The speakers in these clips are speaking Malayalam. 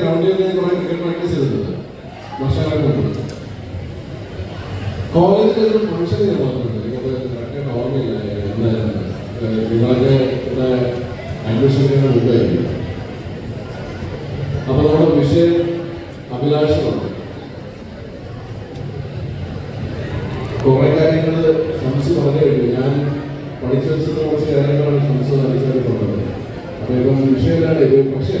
ഗ്രൗണ്ടിൽ കുറെ ക്രിക്കറ്റ് പ്രാക്ടീസ് ചെയ്തിട്ടുണ്ട്. വർഷങ്ങൾക്ക് മുമ്പ് കോളേജിൽ ഒരു ഫംഗ്ഷൻ ഞാൻ വന്നിട്ടുണ്ട്. എനിക്കത് കറക്റ്റായിട്ട് അപ്പൊ നമ്മുടെ വിഷയം അഭിലാഷമാണ്. കുറെ കാര്യങ്ങൾ ഷംസ് പറഞ്ഞു കഴിഞ്ഞു. ഞാൻ പഠിച്ചു വെച്ചിട്ട് കുറച്ച് കാര്യങ്ങളാണ് ഷംസ് മനസ്സിലാക്കിയിട്ടുള്ളത് അപ്പൊ ഇപ്പം വിഷയമില്ലാണ് പക്ഷേ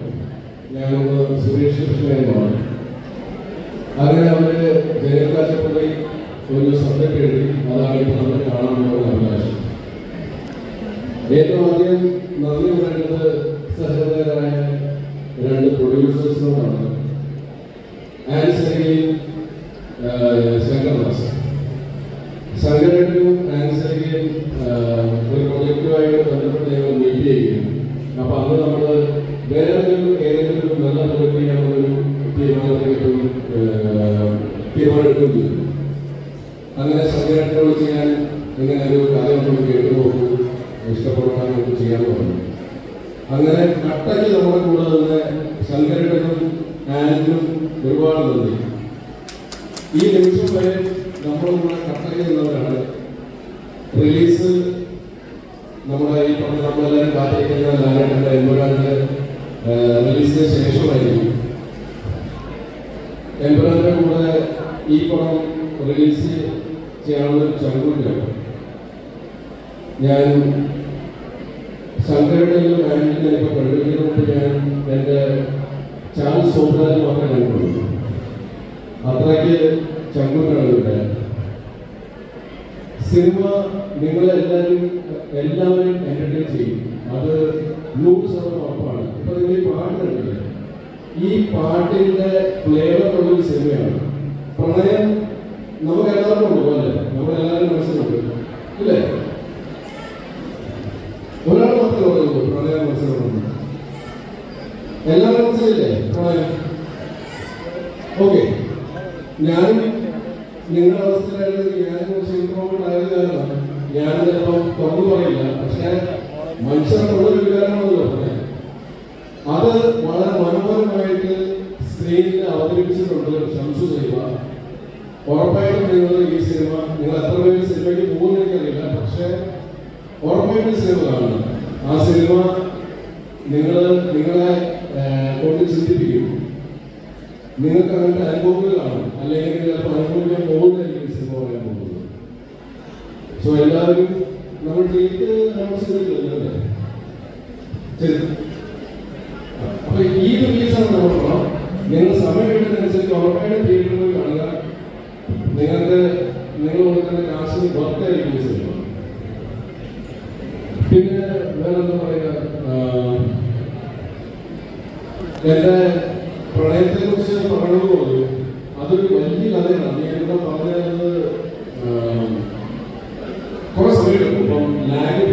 ഞാനൊന്ന് സുരേഷ് കൃഷ്ണനെ പറഞ്ഞു അങ്ങനെ അവർ ജയപ്രകാശപ്പുറയിൽ ഒരു സബ്ജക്ട് എഴുതി അതാണ് ഇപ്പോൾ നമ്മൾ കാണാനുള്ള അവകാശം. ഏറ്റവും ആദ്യം നന്ദി പറയേണ്ടത് സഹൃദയരായ രണ്ട് പ്രൊഡ്യൂസേഴ്സിനോടാണ്. ആൻസറിയും ശങ്കർദാസ് ശങ്കരനും ആൻസറിയും അങ്ങനെ ശങ്കരനെ ചെയ്യാൻ ഇങ്ങനെ ഒരു കഥ കേട്ടുപോകും കേട്ടു നോക്കൂ ചെയ്യാൻ പറഞ്ഞു. അങ്ങനെ കട്ടയ്ക്ക് നമ്മുടെ കൂടെ തന്നെ സംഘടനകളും ആനും ഒരുപാട് നന്ദി. ഈ നിമിഷം വരെ നമ്മൾ നമ്മുടെ കട്ടയ്ക്ക് നിന്നവരാണ്. റിലീസ് നമ്മുടെ ഈ പറഞ്ഞ നമ്മളെല്ലാവരും കാത്തിരിക്കുന്ന ലാലേട്ടന്റെ എമ്പുരാന്റെ റിലീസിന് ശേഷമായിരിക്കും. എമ്പുരാന്റെ കൂടെ ഈ പടം റിലീസ് ചെയ്യാനുള്ള ചങ്കുണ്ട് ഞാൻ ശങ്കരയുടെയും ബാങ്കിന്റെ ഇപ്പോൾ ഞാൻ എന്റെ ചാൻസ് സോപ്രാജ് മാത്രമേ അത്രയ്ക്ക് ചങ്കുണ്ടാണ് സിനിമ നിങ്ങളെല്ലാവരും എല്ലാവരും എന്റർടൈൻ ചെയ്യും. അത് നൂറ് ശതമാനം ഉറപ്പാണ്. ഇപ്പൊ നിങ്ങൾ ഈ പാട്ടുണ്ടല്ലേ ഈ പാട്ടിന്റെ ഫ്ലേവർ ഉള്ളൊരു സിനിമയാണ്. പ്രണയം നമുക്ക് എല്ലാവർക്കും ഉണ്ട് പോലെ നമ്മളെല്ലാവരും മനസ്സിലുണ്ട് ഇല്ലേ? ഒരാൾ മാത്രമേ ഉള്ളൂ പ്രളയം മനസ്സിലുണ്ട് എല്ലാവരും മനസ്സിലില്ലേ? പ്രളയം ഓക്കെ. ഞാനും നിങ്ങളുടെ അവസ്ഥയിലായിരുന്നെങ്കിൽ ഞാനും കുറച്ച് ഇമ്പ്രൂവ്മെന്റ് ആയത് ഞാൻ ചിലപ്പോൾ തുറന്നു പറയില്ല. പക്ഷേ മനുഷ്യർക്കുള്ള ഒരു വികാരമാണല്ലോ അത്. വളരെ മനോഹരമായിട്ട് സ്ക്രീനിൽ അവതരിപ്പിച്ചിട്ടുണ്ട് ഷംസു സൈബ ഉറപ്പായിട്ടും നിങ്ങൾ ഈ സിനിമ നിങ്ങൾ എത്ര പേര് സിനിമയ്ക്ക് പോകുന്ന പക്ഷേ ഉറപ്പായിട്ടും സിനിമ കാണണം. ആ സിനിമ നിങ്ങൾ നിങ്ങളെ കൊണ്ട് ചിന്തിപ്പിക്കും. നിങ്ങൾക്ക് അങ്ങനത്തെ അനുഭവങ്ങൾ കാണും. അല്ലെങ്കിൽ ചിലപ്പോൾ അനുഭവിക്കാൻ പോകുന്നതായിരിക്കും സിനിമ പറയാൻ പോകുന്നത്. സോ എല്ലാവരും നമ്മൾ ട്രീറ്റ് നമ്മൾ ശ്രദ്ധിക്കുന്നുണ്ട് ശരി. അപ്പൊ ഈ റിലീസാണ് നമ്മൾ നിങ്ങൾ സമയം കിട്ടുന്നതനുസരിച്ച് ഉറപ്പായിട്ടും തിയേറ്ററിൽ കാണുക. നിങ്ങൾക്ക് നിങ്ങൾ കൊടുക്കുന്ന കാശിന് വർത്തായിരിക്കും ഈ സിനിമ പിന്നെ വേറെന്താ പറയുക എന്റെ പ്രണയത്തെ കുറിച്ച് പറയണമെന്ന് പറഞ്ഞു അതൊരു വലിയ കഥയാണ്. ഞാൻ ഇവിടെ പറഞ്ഞത് കുറെ സമയം എടുക്കും ഇപ്പം ലാഗ്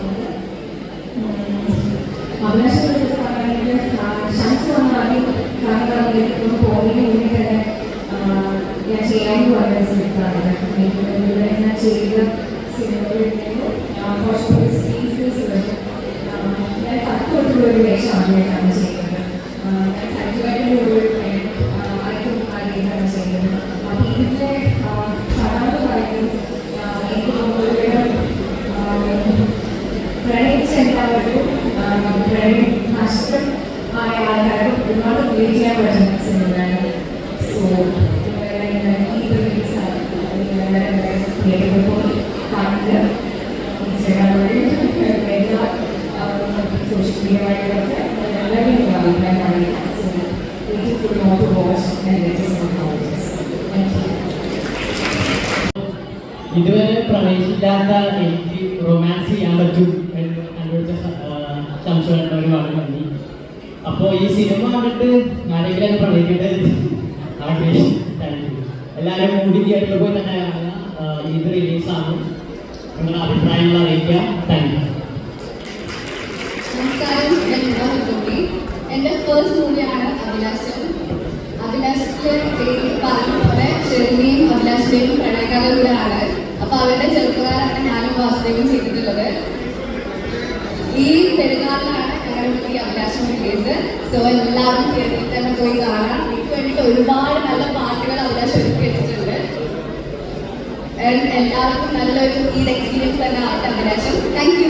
ഇവിടെ ഞാൻ ചെയ്ത സിനിമകളിലേക്ക് കുറച്ചുകൂടി സ്പീച്ചസ് ഞാൻ പത്ത് തൊട്ടുള്ള ഒരു വേഷം ആദ്യമായിട്ടാണ് ചെയ്യുന്നത്. ഞാൻ സജീവായിട്ടുള്ള ഒരു ആയിട്ടും ആദ്യമായിട്ടാണ് ചെയ്യുന്നത്. അപ്പോൾ ഇതിന്റെ കഥ എന്ന് പറയുന്നത് എനിക്ക് പ്രണയിച്ച എല്ലാവർക്കും പ്രണയം നഷ്ടം ആയ ആൾക്കാർക്ക് ഒരുപാട് ഉപയോഗിക്കാൻ പറ്റുന്ന സിനിമയാണ്. സോ ഇതുവരെ പ്രവേശിക്കാത്ത എനിക്ക് റൊമാൻസ് ചെയ്യാൻ പറ്റും എന്ന് അനുഭവിച്ച സംശയം ഒരുപാട് നന്ദി അപ്പോൾ ഈ സിനിമ കണ്ടിട്ട് ആരെങ്കിലും യു എല്ലാവരും മൂടി തിയേറ്ററിൽ പോയി തന്നെ ഇത് റിലീസാണ് നിങ്ങളുടെ അഭിപ്രായങ്ങൾ അറിയിക്കാം താങ്ക് യു നമസ്കാരം. ഞാൻ എന്റെ ഫസ്റ്റ് മൂവിയാണ് അഭിലാഷം. അഭിലാഷത്തിലെ പേര് പറഞ്ഞ പോലെ ഷെറിനെയും അഭിലാഷിനെയും പ്രണയകഥകളാണ് അപ്പൊ അവരുടെ ചെറുപ്പക്കാരാണ് ഞാനും വാസുദേവും ചെയ്തിട്ടുള്ളത്. ഈ പെരുന്നാളിലാണ് ഞങ്ങളുടെ ഈ അഭിലാഷം റിലീസ് സോ എല്ലാവരും തിയേറ്ററിൽ തന്നെ പോയി കാണാം എനിക്ക് വേണ്ടിയിട്ട് ഒരുപാട് നല്ല പാട്ടുകൾ അഭിലാഷം ഒരുക്കി വെച്ചിട്ടുണ്ട് And എല്ലാവർക്കും നല്ലൊരു ഈ എക്സ്പീരിയൻസ് തന്നെ ആട്ടം അഭിലാഷം. Thank you